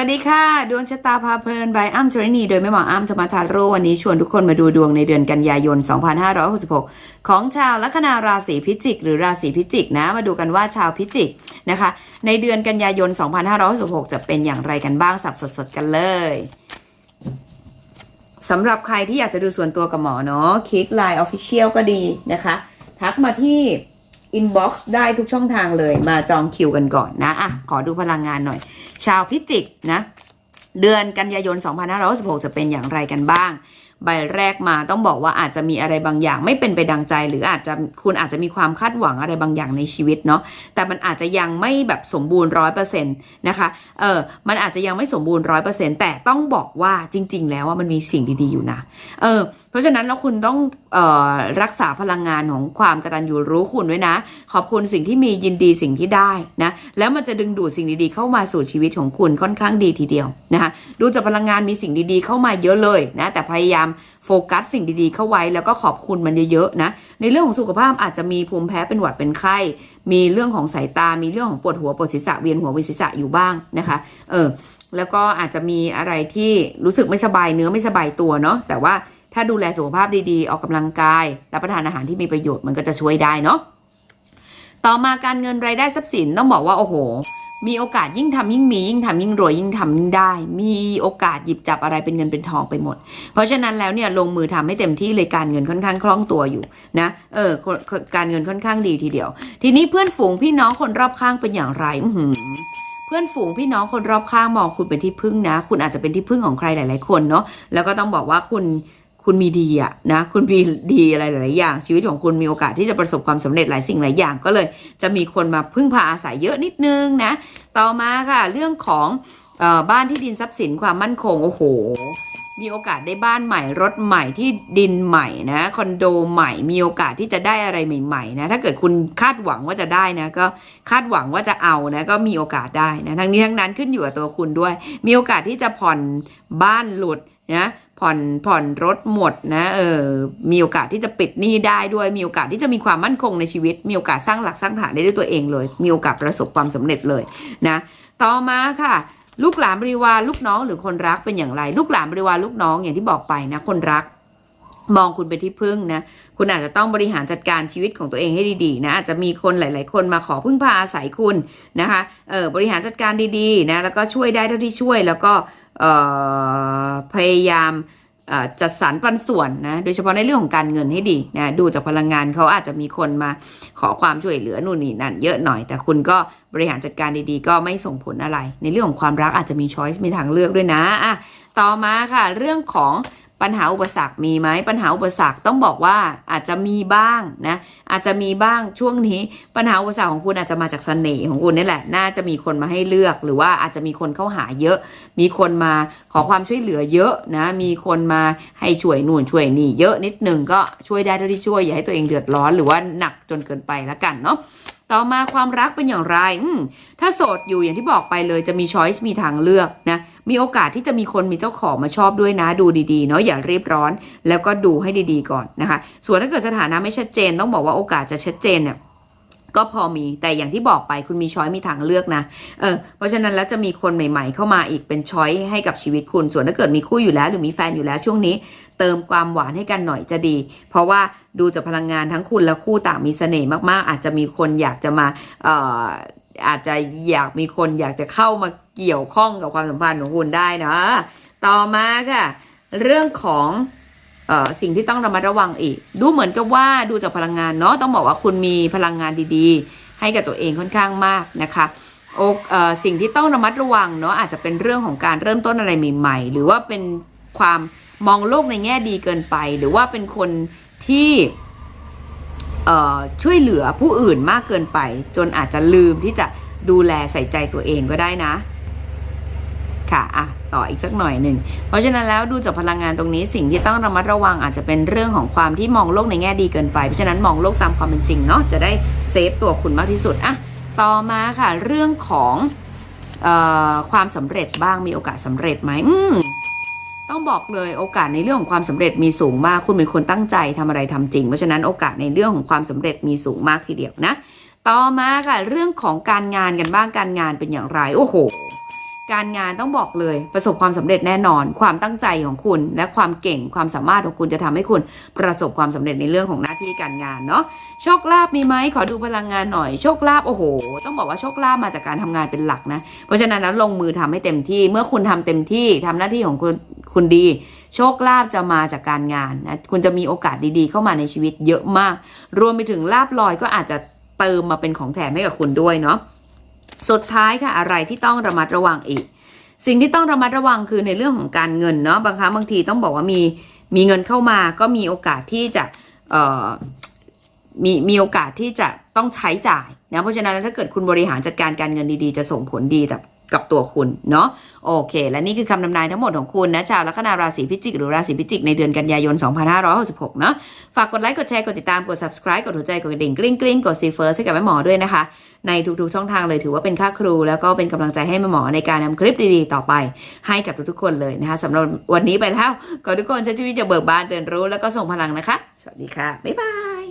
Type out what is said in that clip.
วัสดีค่ะ ดวงชะตาพาเพลินบายอ้ำจรณีโดยแม่หมออ้ำธรรมทาโรวันนี้ชวนทุกคนมาดูดวงในเดือนกันยายน 2566 ของชาวลัคนาราศีพิจิก หรือราศีพิจิกนะ มาดูกันว่าชาวพิจิกนะคะ ในเดือนกันยายน 2566 จะเป็นอย่างไรกันบ้างสับสดๆกันเลยสำหรับใครที่อยากจะดูส่วนตัวกับหมอเนาะคลิกไลน์ออฟฟิเชียลก็ดีนะคะ ทักมาที่ inbox ได้ทุกช่องทางเลยมาจองคิวกันก่อนนะอะขอดูพลังงานหน่อย ชาวพิจิกนะเดือนกันยายน 2566 จะเป็นอย่างไรกันบ้าง ใบแรกมาต้องบอกว่าอาจจะมีอะไรบางอย่างไม่เป็นไปดังใจ หรืออาจจะคุณอาจจะมีความคาดหวังอะไรบางอย่างในชีวิตเนาะแต่มันอาจจะยังไม่แบบสมบูรณ์ร้อยเปอร์เซ็นต์นะคะเออมันอาจจะยังไม่สมบูรณ์ร้อยเปอร์เซ็นต์แต่ต้องบอกว่าจริง ๆ แล้วว่ามันมีสิ่งดีๆอยู่นะเออ ราะฉะนั้นแล้วคุณต้องออรักษาพลังงานของความกระตัญญูรู้คุณไว้นะ ขอบคุณสิ่งที่มียินดีสิ่งที่ได้นะแล้วมันจะดึงดูดสิ่งดีๆเข้ามาสู่ชีวิตของคุณค่อนข้างดีทีเดียวนะคะดูจากพลังงานมีสิ่งดีๆเข้ามาเยอะเลยนะแต่พยายามโฟกัสสิ่งดีๆเข้าไว้แล้วก็ขอบคุณมันเยอะๆนะในเรื่องของสุขภาพอาจจะมีภูมิแพ้เป็นหวัดเป็นไข้มีเรื่องของสายตา มีเรื่องของปวดหัวปวดศีรษะเวียนหัวเวียนศีรษะอยู่บ้างนะคะเออแล้วก็อาจจะมีอะไรที่รู้สึกไม่สบายเนื้อไม่สบายตัวเนาะแต่ว่า ถ้าดูแลสุขภาพดีๆ ออกกำลังกาย รับประทานอาหารที่มีประโยชน์มันก็จะช่วยได้เนาะ ต่อมาการเงินรายได้ทรัพย์สินต้องบอกว่าโอ้โห มีโอกาสยิ่งทำยิ่งมียิ่งทำยิ่งรวยยิ่งทำยิ่งได้ มีโอกาสหยิบจับอะไรเป็นเงินเป็นทองไปหมด เพราะฉะนั้นแล้วเนี่ยลงมือทำให้เต็มที่เลยการเงินค่อนข้างคล่องตัวอยู่นะ เออ การเงินค่อนข้างดีทีเดียว ทีนี้เพื่อนฝูงพี่น้องคนรอบข้างเป็นอย่างไร อืเพื่อนฝูงพี่น้องคนรอบข้างมองคุณเป็นที่พึ่งนะ คุณอาจจะเป็นที่พึ่งของใครหลาย ๆ คนเนาะ แล้วก็ต้องบอกว่าคุณ คุณมีดีอะนะคุณมีดีอะไรหลายอย่าง ชีวิตของคุณมีโอกาสที่จะประสบความสำเร็จหลายสิ่งหลายอย่าง ก็เลยจะมีคนมาพึ่งพาอาศัยเยอะนิดนึงนะ ต่อมาค่ะ เรื่องของออบ้านที่ดินทรัพย์สินความมั่นคงโอ้โห มีโอกาสได้บ้านใหม่รถใหม่ที่ดินใหม่นะคอนโดใหม่มีโอกาสที่จะได้อะไรใหม่ๆนะถ้าเกิดคุณคาดหวังว่าจะได้นะก็คาดหวังว่าจะเอานะก็มีโอกาสได้นะทั้งนี้ทั้งนั้นขึ้นอยู่กับตัวคุณด้วย มีโอกาสที่จะผ่อนบ้านหลุด นะผ่อนผ่อนรถหมดนะเออมีโอกาสที่จะปิดหนี้ได้ด้วย มีโอกาสที่จะมีความมั่นคงในชีวิต มีโอกาสสร้างหลักสร้างฐานได้ด้วยตัวเองเลย มีโอกาสประสบความสำเร็จเลยนะต่อมาค่ะ ลูกหลานบริวารลูกน้องหรือคนรักเป็นอย่างไร ลูกหลานบริวารลูกน้องอย่างที่บอกไปนะคนรักมองคุณเป็นที่พึ่งนะ คุณอาจจะต้องบริหารจัดการชีวิตของตัวเองให้ดีๆนะ อาจจะมีคนหลาย ๆ คนมาขอพึ่งพาอาศัยคุณนะคะ เออบริหารจัดการดีๆนะ แล้วก็ช่วยได้เท่าที่ช่วย แล้วก็ พยายามจัดสรรปันส่วนนะโดยเฉพาะในเรื่องของการเงินให้ดีนะดูจากพลังงานเขาอาจจะมีคนมาขอความช่วยเหลือนู่นนี่นั่นเยอะหน่อย แต่คุณก็บริหารจัดการดีๆ ก็ไม่ส่งผลอะไร ในเรื่องของความรักอาจจะมีช้อยส์มีทางเลือกด้วยนะอะต่อมาค่ะ เรื่องของ ปัญหาอุปสรรคมีไหมปัญหาอุปสรรคต้องบอกว่าอาจจะมีบ้างนะอาจจะมีบ้างช่วงนี้ ปัญหาอุปสรรคของคุณอาจจะมาจากเสน่ห์ของคุณนี่แหละ น่าจะมีคนมาให้เลือก หรือว่าอาจจะมีคนเข้าหาเยอะ มีคนมาขอความช่วยเหลือเยอะนะมีคนมาให้ช่วยนู่นช่วยนี่เยอะนิดหนึ่งก็ช่วยได้เท่าที่ช่วยอย่าให้ตัวเองเดือดร้อนหรือว่าหนักจนเกินไปละกันเนาะต่อมาความรักเป็นอย่างไรถ้าโสดอยู่อย่างที่บอกไปเลยจะมีช้อยส์มีทางเลือกนะ มีโอกาสที่จะมีคนมีเจ้าของมาชอบด้วยนะ ดูดีๆเนาะอย่ารีบร้อน แล้วก็ดูให้ดีๆก่อนนะคะ ส่วนถ้าเกิดสถานะไม่ชัดเจน ต้องบอกว่าโอกาสจะชัดเจนเนี่ยก็พอมีแต่อย่างที่บอกไปคุณมีช้อยมีทางเลือกนะเออเพราะฉะนั้นแล้วจะมีคนใหม่ ๆ เข้ามาอีกเป็นช้อยให้กับชีวิตคุณ ส่วนถ้าเกิดมีคู่อยู่แล้วหรือมีแฟนอยู่แล้วช่วงนี้ เติมความหวานให้กันหน่อยจะดี เพราะว่าดูจากพลังงานทั้งคุณและคู่ต่างมีเสน่ห์มากๆ อาจจะมีคนอยากจะมาเอ่อ อาจจะอยากมีคนอยากจะเข้ามาเกี่ยวข้องกับความสัมพันธ์ของคุณได้นะ ต่อมาค่ะ เรื่องของออสิ่งที่ต้องระมัดระวังอีก ดูเหมือนกับว่าดูจากพลังงานเนาะต้องบอกว่าคุณมีพลังงานดีๆ ให้กับตัวเองค่อนข้างมากนะคะโออสิ่งที่ต้องระมัดระวังเนาะอาจจะเป็นเรื่องของการเริ่มต้นอะไรใหม่ ๆ หรือว่าเป็นความมองโลกในแง่ดีเกินไป หรือว่าเป็นคนที่ ช่วยเหลือผู้อื่นมากเกินไป จนอาจจะลืมที่จะดูแลใส่ใจตัวเองก็ได้นะ ค่ะอะต่ออีกสักหน่อยหนึ่ง เพราะฉะนั้นแล้วดูจากพลังงานตรงนี้สิ่งที่ต้องระมัดระวังอาจจะเป็นเรื่องของความที่มองโลกในแง่ดีเกินไป เพราะฉะนั้นมองโลกตามความเป็นจริงเนาะจะได้เซฟตัวคุณมากที่สุดอะต่อมาค่ะ เรื่องของออความสำเร็จบ้างมีโอกาสสำเร็จไหมอืม ต้องบอกเลยโอกาสในเรื่องของความสำเร็จมีสูงมาก คุณเป็นคนตั้งใจทำอะไรทำจริง เพราะฉะนั้นโอกาสในเรื่องของความสำเร็จมีสูงมากทีเดียวนะ ต่อมาค่ะเรื่องของการงานกันบ้างการงานเป็นอย่างไรโอ้โห การงานต้องบอกเลยประสบความสำเร็จแน่นอน ความตั้งใจของคุณ และความเก่งความสามารถของคุณจะทำให้คุณประสบความสำเร็จในเรื่องของหน้าที่การงานเนาะโชคลาภมีไหมขอดูพลังงานหน่อยโชคลาภโอ้โห ต้องบอกว่าโชคลาภมาจากการทำงานเป็นหลักนะ เพราะฉะนั้นแล้วลงมือทำให้เต็มที่เมื่อคุณทำเต็มที่ทำหน้าที่ของคุณ คุณดี โชคลาภจะมาจากการงานนะคุณจะมีโอกาสดีๆ เข้ามาในชีวิตเยอะมาก รวมไปถึงลาบลอยก็อาจจะเติมมาเป็นของแถมให้กับคุณด้วยเนาะสุดท้ายค่ะอะไรที่ต้องระมัดระวังอีก สิ่งที่ต้องระมัดระวังคือในเรื่องของการเงินเนาะบางครั้งบางทีต้องบอกว่ามีมีเงินเข้ามาก็มีโอกาสที่จะมีมีโอกาสที่จะต้องใช้จ่ายนะเพราะฉะนั้นถ้าเกิดคุณบริหารจัดการการเงินดีๆ จะส่งผลดีกับ กับตัวคุณเนาะโอเค และนี่คือคำนำนายทั้งหมดของคุณนะชาวลัคนาราศีพิจิก หรือราศีพิจิก ในเดือนกันยายน 2566 เนาะฝากกดไลค์ กดแชร์ กดติดตาม กด subscribe กดหัวใจ กดกระดิ่งกริ๊งกริ๊งกดซีเฟิร์สให้กับแม่หมอด้วยนะคะ ในทุกๆ ช่องทางเลยถือว่าเป็นค่าครู แล้วก็เป็นกำลังใจให้แม่หมอในการนำคลิปดีๆ ต่อไป ให้กับทุกๆคนเลยนะคะสำหรับวันนี้ไปแล้วขอทุกคนใช้ชีวิตอย่าเบิกบานเตื่นรู้แล้วก็ส่งพลังนะคะ สวัสดีค่ะบ๊ายบาย